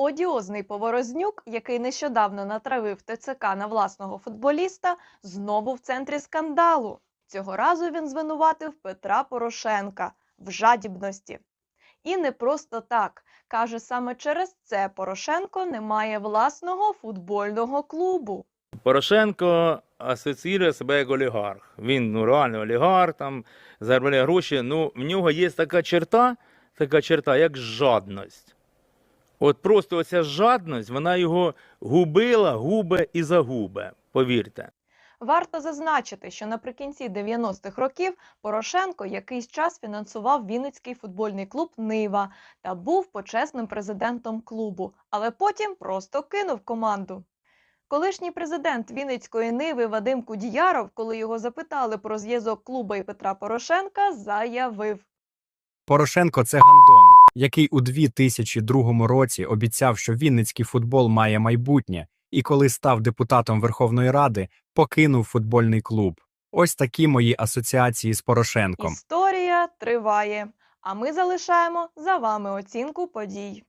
одіозний Поворознюк, який нещодавно натравив ТЦК на власного футболіста, знову в центрі скандалу. Цього разу він звинуватив Петра Порошенка в жадібності. І не просто так. Каже, саме через це Порошенко не має власного футбольного клубу. Порошенко асоціює себе як олігарх. Він ну реально олігарх, там заробляє гроші. Ну, в нього є така черта, така черта, як жадність. От просто оця жадність, вона його губила, губе і загубе. Повірте. Варто зазначити, що наприкінці 90-х років Порошенко якийсь час фінансував Вінницький футбольний клуб Нива та був почесним президентом клубу, але потім просто кинув команду. Колишній президент Вінницької Ниви Вадим Кудіяров, коли його запитали про зв'язок клуба і Петра Порошенка, заявив: Порошенко це гандон, який у 2002 році обіцяв, що вінницький футбол має майбутнє, і коли став депутатом Верховної Ради, покинув футбольний клуб. Ось такі мої асоціації з Порошенком. Історія триває. А ми залишаємо за вами оцінку подій.